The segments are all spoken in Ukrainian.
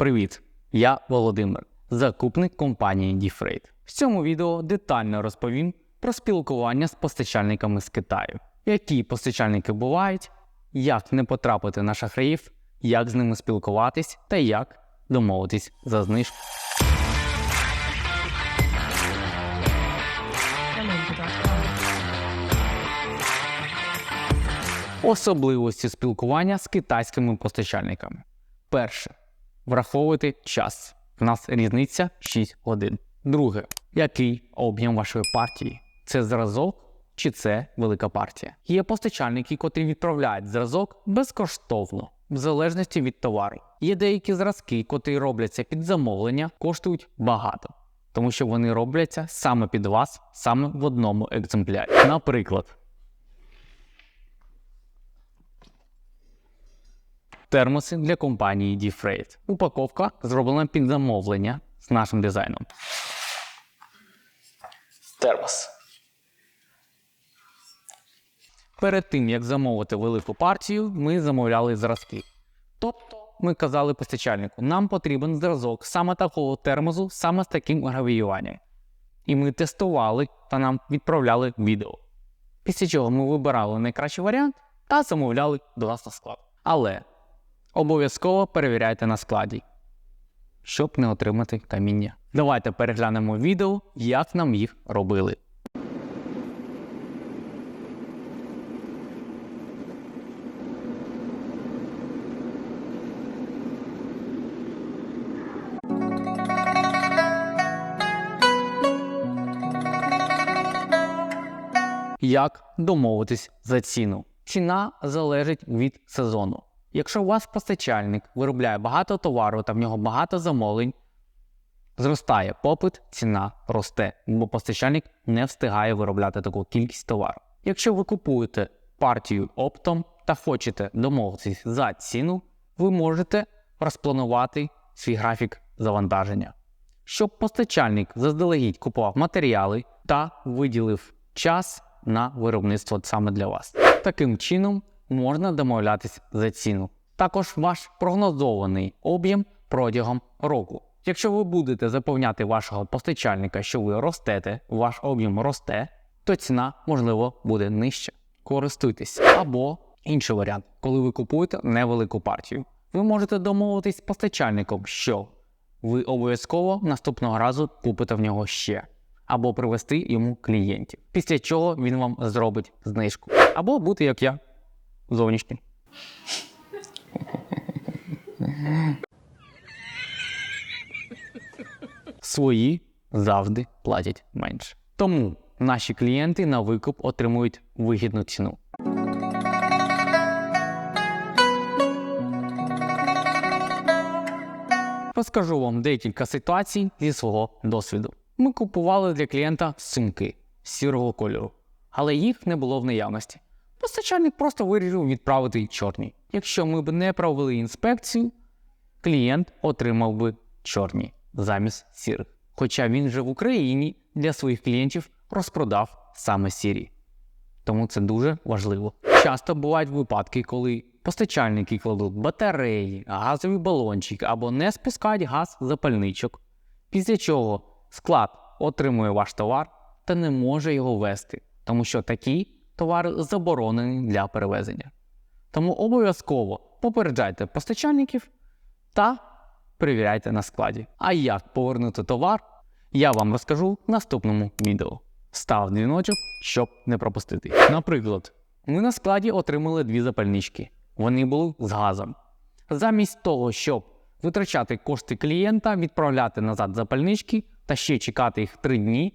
Привіт! Я Володимир, закупник компанії DFreight. В цьому відео детально розповім про спілкування з постачальниками з Китаю, які постачальники бувають, як не потрапити на шахраїв, як з ними спілкуватись та як домовитись за знижку. Особливості спілкування з китайськими постачальниками. Перше. Враховуйте час. В нас різниця 6 годин. Друге. Який об'єм вашої партії? Це зразок чи це велика партія? Є постачальники, котрі відправляють зразок безкоштовно, в залежності від товару. Є деякі зразки, котрі робляться під замовлення, коштують багато, тому що вони робляться саме під вас, саме в одному екземплярі. Наприклад, термоси для компанії DFreight. Упаковка зроблена під замовлення з нашим дизайном. Термос. Перед тим, як замовити велику партію, ми замовляли зразки. Тобто ми казали постачальнику, нам потрібен зразок саме такого термосу, саме з таким гравіюванням. І ми тестували та нам відправляли відео. Після чого ми вибирали найкращий варіант та замовляли до нас на склад. Але обов'язково перевіряйте на складі, щоб не отримати каміння. Давайте переглянемо відео, як нам їх робили. Як домовитись за ціну? Ціна залежить від сезону. Якщо у вас постачальник виробляє багато товару та в нього багато замовлень, зростає попит, ціна росте, бо постачальник не встигає виробляти таку кількість товару. Якщо ви купуєте партію оптом та хочете домовитись за ціну, ви можете розпланувати свій графік завантаження, щоб постачальник заздалегідь купував матеріали та виділив час на виробництво саме для вас. Таким чином можна домовлятись за ціну. Також ваш прогнозований об'єм протягом року. Якщо ви будете заповняти вашого постачальника, що ви ростете, ваш об'єм росте, то ціна, можливо, буде нижча. Користуйтесь. Або інший варіант, коли ви купуєте невелику партію. Ви можете домовитись з постачальником, що ви обов'язково наступного разу купите в нього ще, або привести йому клієнтів, після чого він вам зробить знижку. Або бути як я, зовнішнім. Свої завжди платять менше. Тому наші клієнти на викуп отримують вигідну ціну. Розкажу вам декілька ситуацій зі свого досвіду. Ми купували для клієнта сумки сірого кольору, але їх не було в наявності. Постачальник просто вирішив відправити чорні. Якщо ми б не провели інспекцію, клієнт отримав би чорні замість сірих. Хоча він же в Україні для своїх клієнтів розпродав саме сірі. Тому це дуже важливо. Часто бувають випадки, коли постачальники кладуть батареї, газові балончики або не спускають газ запальничок, після чого склад отримує ваш товар та не може його вести, тому що такі товари заборонені для перевезення. Тому обов'язково попереджайте постачальників та перевіряйте на складі. А як повернути товар, я вам розкажу в наступному відео. Став дзвіночок, щоб не пропустити. Наприклад, ми на складі отримали дві запальнички. Вони були з газом. Замість того, щоб витрачати кошти клієнта, відправляти назад запальнички та ще чекати їх три дні,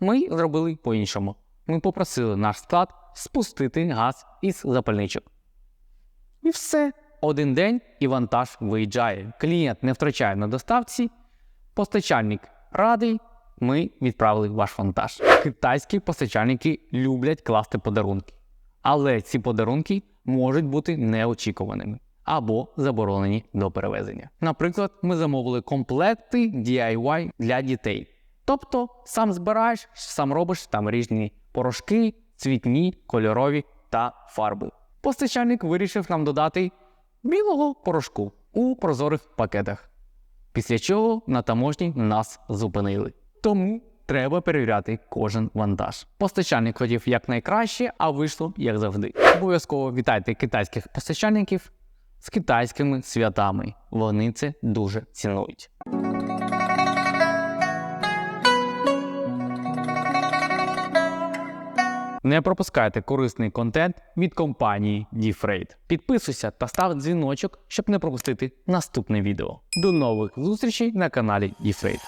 ми зробили по-іншому. Ми попросили наш склад спустити газ із запальничок. І все. Один день і вантаж виїжджає. Клієнт не втрачає на доставці, постачальник радий, ми відправили ваш вантаж. Китайські постачальники люблять класти подарунки, але ці подарунки можуть бути неочікуваними або заборонені до перевезення. Наприклад, ми замовили комплекти DIY для дітей. Тобто сам збираєш, сам робиш там різні порошки, цвітні, кольорові та фарби. Постачальник вирішив нам додати білого порошку у прозорих пакетах. Після чого на таможні нас зупинили. Тому треба перевіряти кожен вантаж. Постачальник хотів якнайкраще, а вийшло як завжди. Обов'язково вітайте китайських постачальників з китайськими святами. Вони це дуже цінують. Не пропускайте корисний контент від компанії DFreight. Підписуйся та став дзвіночок, щоб не пропустити наступне відео. До нових зустрічей на каналі DFreight.